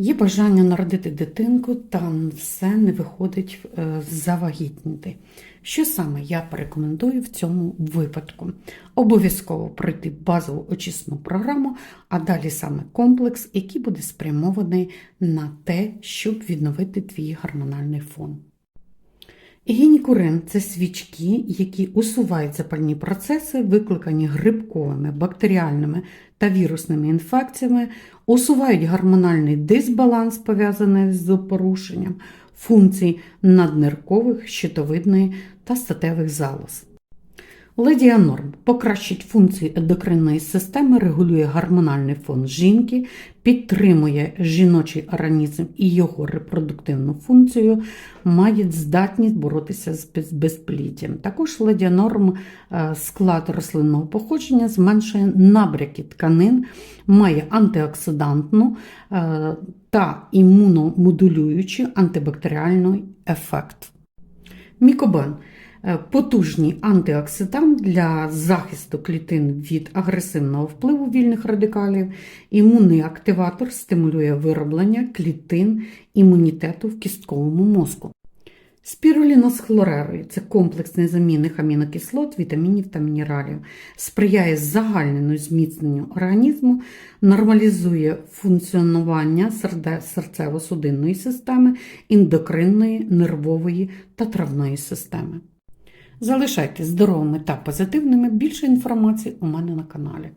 Є бажання народити дитинку, та все не виходить е, завагітніти. Що саме я порекомендую в цьому випадку? Обов'язково пройти базову очисну програму, а далі саме комплекс, який буде спрямований на те, щоб відновити твій гормональний фон. Гінікурин – це свічки, які усувають запальні процеси, викликані грибковими, бактеріальними та вірусними інфекціями, усувають гормональний дисбаланс, пов'язаний з порушенням функцій надниркових, щитовидної та статевих залоз. Ледіанорм покращить функції ендокринної системи, регулює гормональний фон жінки, підтримує жіночий організм і його репродуктивну функцію, має здатність боротися з без- безпліддям. Також ледіанорм е, склад рослинного походження зменшує набряки тканин, має антиоксидантну е, та імуномодулюючий антибактеріальний ефект. Мікобен потужний антиоксидант для захисту клітин від агресивного впливу вільних радикалів. Імунний активатор стимулює вироблення клітин імунітету в кістковому мозку. Спіруліна з хлорерою це комплексний замінник амінокислот, вітамінів та мінералів, сприяє загальненню зміцненню організму, нормалізує функціонування серцево-судинної системи, ендокринної, нервової та травної системи. Залишайтесь здоровими та позитивними. Більше інформації у мене на каналі.